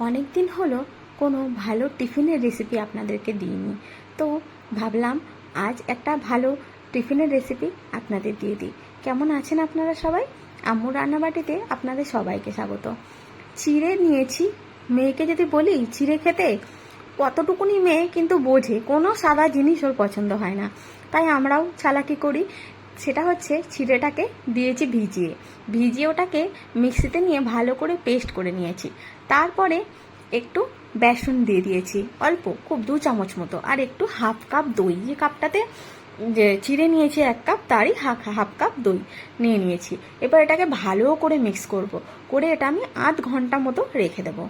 অনেক দিন হলো কোনো ভালো টিফিনের রেসিপি আপনাদেরকে দিইনি। তো ভাবলাম আজ একটা ভালো টিফিনের রেসিপি আপনাদের দিয়ে দিই। কেমন আছেন আপনারা সবাই? আম্মু রান্নাবাটিতে আপনাদের সবাইকে স্বাগত। চিড়ে নিয়েছি। মেয়েকে যদি বলি, চিড়ে খেতে কতটুকুনি মেয়ে কিন্তু বোঝে, কোনো সাদা জিনিস ওর পছন্দ হয় না। তাই আমরাও চালাকি করি। সেটা হচ্ছে চিড়েটাকে দিয়েছি ভিজিয়ে। ভিজিয়ে ওটাকে মিক্সিতে নিয়ে ভালো করে পেস্ট করে নিয়েছি। তারপরে একটু বেসন দিয়ে দিয়েছি, অল্প, খুব দু চামচ মতো। আর একটু হাফ কাপ দই, যে কাপটাতে যে চিড়ে নিয়েছি এক কাপ, তারই হাফ হাফ কাপ দই নিয়ে নিয়েছি। এবার এটাকে ভালো করে মিক্স করব। করে এটা আমি আধ ঘণ্টা মতো রেখে দেবো।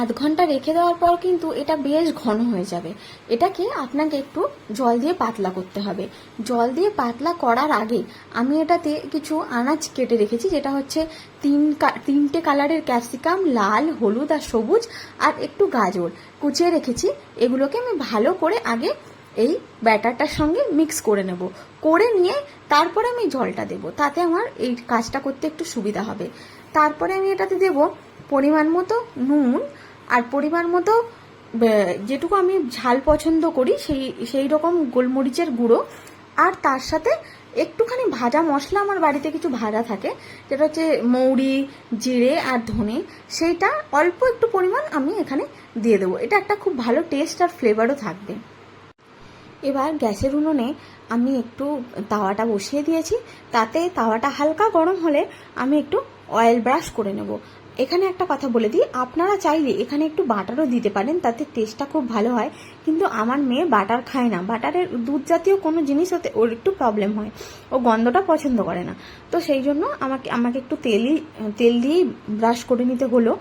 আধ ঘণ্টা রেখে দেওয়ার পর কিন্তু এটা বেশ ঘন হয়ে যাবে। এটাকে আপনাকে একটু জল দিয়ে পাতলা করতে হবে। জল দিয়ে পাতলা করার আগে আমি এটাতে কিছু আনাজ কেটে রেখেছি, যেটা হচ্ছে তিন তিনটে কালারের ক্যাপসিকাম, লাল, হলুদ আর সবুজ আর একটু গাজর কুচিয়ে রেখেছি। এগুলোকে আমি ভালো করে আগে এই ব্যাটারটার সঙ্গে মিক্স করে নেব। করে নিয়ে তারপরে আমি জলটা দেব। তাতে আমার এই কাজটা করতে একটু সুবিধা হবে। তারপরে আমি এটাতে দেব পরিমাণ মতো নুন আর পরিমাণ মতো যেটুকু আমি ঝাল পছন্দ করি, সেই সেই রকম গোলমরিচের গুঁড়ো। আর তার সাথে একটুখানি ভাজা মশলা আমার বাড়িতে কিছু ভাজা থাকে, যেটা হচ্ছে মৌরি, জিরে আর ধনে। সেইটা অল্প একটু পরিমাণ আমি এখানে দিয়ে দেবো। এটা একটা খুব ভালো টেস্ট আর ফ্লেভারও থাকবে। এবার গ্যাসের উনুনে আমি একটু তাওয়াটা বসিয়ে দিয়েছি। তাতে তাওয়াটা হালকা গরম হলে আমি একটু অয়েল ব্রাশ করে নেব। এখানে একটা কথা বলে দিই, আপনারা চাইলে এখানে একটু বাটারও দিতে পারেন, তাতে টেস্টটা খুব ভালো হয়। কিন্তু আমার মেয়ে বাটার খায় না। বাটারের দুধ জাতীয় কোনো জিনিস হতে ওর একটু প্রবলেম হয়। ও গন্ধটা পছন্দ করে না। তো সেই জন্য আমাকে আমাকে একটু তেলই, তেল দিয়েই ব্রাশ করে নিতে হলো।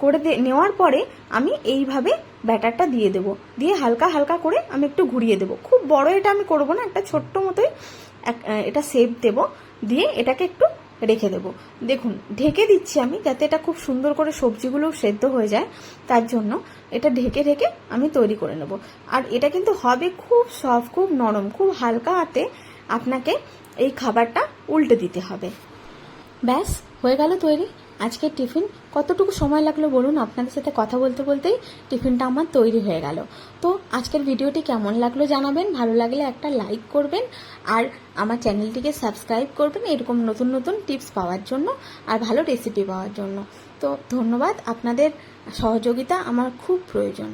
করে নেওয়ার পরে আমি এইভাবে ব্যাটারটা দিয়ে দেব। দিয়ে হালকা হালকা করে আমি একটু ঘুরিয়ে দেব। খুব বড় এটা আমি করব না, একটা ছোট্ট মতোই এটা শেপ দেব। দিয়ে এটাকে একটু রেখে দেব। দেখুন, ঢেকে দিচ্ছি আমি যাতে এটা খুব সুন্দর করে সবজিগুলো সেদ্ধ হয়ে যায়, তার জন্য এটা ঢেকে ঢেকে আমি তৈরি করে নেব। আর এটা কিন্তু হবে খুব সফট, খুব নরম, খুব হালকা হাতে আপনাকে এই খাবারটা উল্টে দিতে হবে। ব্যাস, হয়ে গেল তৈরি। আজকের টিফিন কতটুকু সময় লাগল বলুন? আপনাদের সাথে কথা বলতে বলতেই টিফিনটা আমার তৈরি হয়ে গেল। তো আজকের ভিডিওটি কেমন লাগল জানাবেন। ভালো লাগলে একটা লাইক করবেন আর আমার চ্যানেলটিকে সাবস্ক্রাইব করবেন এরকম নতুন নতুন টিপস পাওয়ার জন্য আর ভালো রেসিপি পাওয়ার জন্য। তো ধন্যবাদ। আপনাদের সহযোগিতা আমার খুব প্রয়োজন।